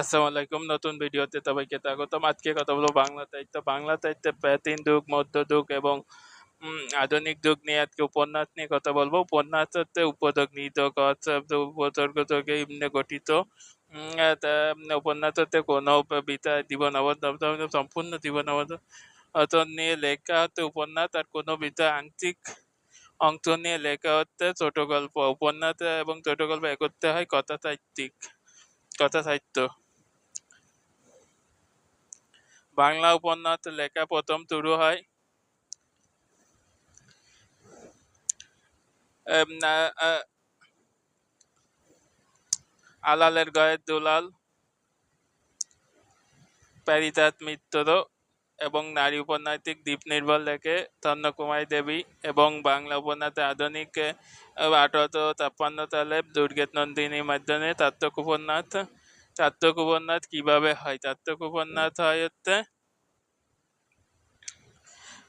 আসসালামু আলাইকুম নতুন ভিডিওতে সবাইকে স্বাগতম। আজকে কথা বলব বাংলা সাহিত্য বাংলা সাহিত্যে প্রাচীন যুগ, মধ্য যুগ এবং আধুনিক যুগ নিয়ে আজকে উপন্যাস নিয়ে কথা বলব। উপন্যাস হচ্ছে উপযোগ কনসেপ্ট উপসর্গ থেকে এমনি গঠিত। উপন্যাস হচ্ছে কোনো বিচার জীবন অবদান সম্পূর্ণ জীবন অবদান নিয়ে লেখা হচ্ছে উপন্যাস আর কোনো বিচার আংশিক অংশ নিয়ে লেখা হচ্ছে ছোট গল্প উপন্যাস এবং ছোট গল্প একত্রে হয় কথা সাহিত্যিক কথা সাহিত্য বাংলা উপন্যাস লেখা প্রথম শুরু হয়। আলালের গায়ের দুলাল প্যারিতাত মিত্র এবং নারী উপন্যাসিক দীপ নির্ভর লেখে চন্দ্রকুমারী দেবী এবং বাংলা উপন্যাসে আধুনিক আঠারোশো ছাপ্পান্ন সালে দুর্গেশ নন্দিনীর মাধ্যমে চাত্তক উপন্যাস চাত্তক উপন্যাস কীভাবে হয়? চাত্তক উপন্যাস হয় হচ্ছে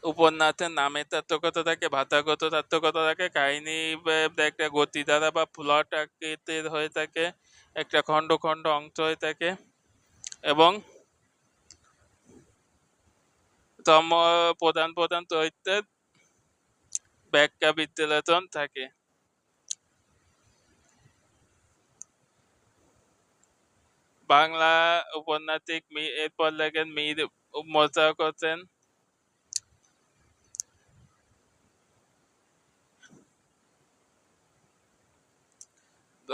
উপন্যাসের নামে তাত্ত্বকতা থাকে, ভাষাগত তাত্ত্বকতা থাকে, কাহিনী একটা গতি দ্বারা বা প্লট আকৃতির হয়ে থাকে, একটা খণ্ড খণ্ড অংশ হয়ে থাকে এবং তম প্রধান প্রধান চরিত্রের ব্যাখ্যা বিশ্লেষণ থাকে। বাংলা উপন্যাসিক এরপর লেখেন মীর মোশাররফ হোসেন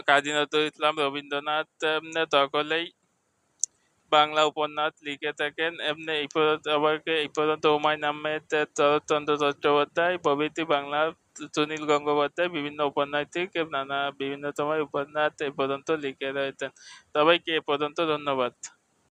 কাজী নজরুল ইসলাম, রবীন্দ্রনাথ, এমনি সকলেই বাংলা উপন্যাস লিখে থাকেন। এমনি এই পর্যন্ত এই পর্যন্ত হুমায়ুন আহমেদ, শরৎচন্দ্র চট্টোপাধ্যায় প্রভৃতি বাংলা সুনীল গঙ্গোপাধ্যায় বিভিন্ন উপন্যাসিক নানা বিভিন্ন সময় উপন্যাস এ পর্যন্ত লিখে রয়েছেন। সবাইকে এ পর্যন্ত ধন্যবাদ?